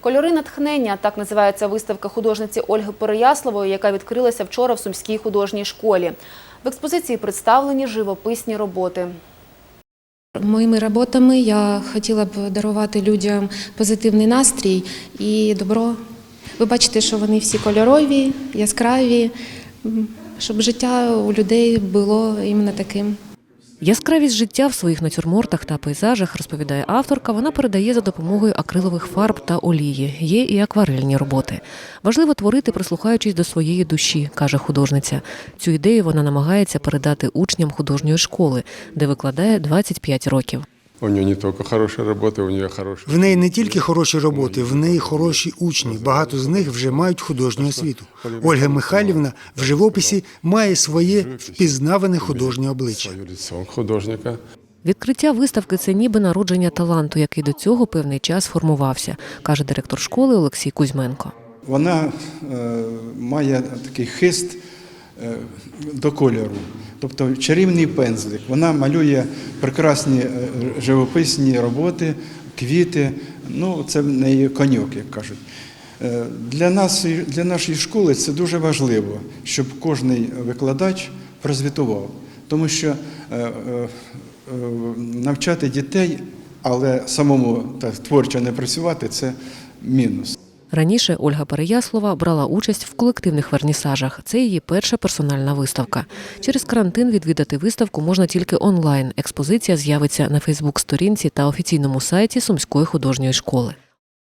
Кольори натхнення так називається виставка художниці Ольги Переяславої, яка відкрилася вчора в Сумській художній школі. В експозиції представлені живописні роботи. Моїми роботами я хотіла б дарувати людям позитивний настрій і добро. Ви бачите, що вони всі кольорові, яскраві, щоб життя у людей було іменно таким. Яскравість життя в своїх натюрмортах та пейзажах, розповідає авторка, вона передає за допомогою акрилових фарб та олії. Є і акварельні роботи. Важливо творити, прислухаючись до своєї душі, каже художниця. Цю ідею вона намагається передати учням художньої школи, де викладає 25 років. У нее не только хорошие работы, у нее хорошие. В неї не тільки хороші роботи, в неї хороші учні. Багато з них вже мають художню освіту. Ольга Михайлівна в живописі має своє впізнаване художнє обличчя. Художника. Відкриття виставки це ніби народження таланту, який до цього певний час формувався, каже директор школи Олексій Кузьменко. Вона е, має такий хист е, до кольору, тобто чарівний пензлик. Вона малює прекрасні е, живописні роботи, квіти. Ну, це в неї коньок, як кажуть. Е, Для нас, для нашої школи це дуже важливо, щоб кожен викладач прозвітував. Тому що е, навчати дітей, але самому так, творчо не працювати це мінус. Раніше Ольга Переяслова брала участь в колективних вернісажах. Це її перша персональна виставка. Через карантин відвідати виставку можна тільки онлайн. Експозиція з'явиться на Фейсбук-сторінці та офіційному сайті Сумської художньої школи.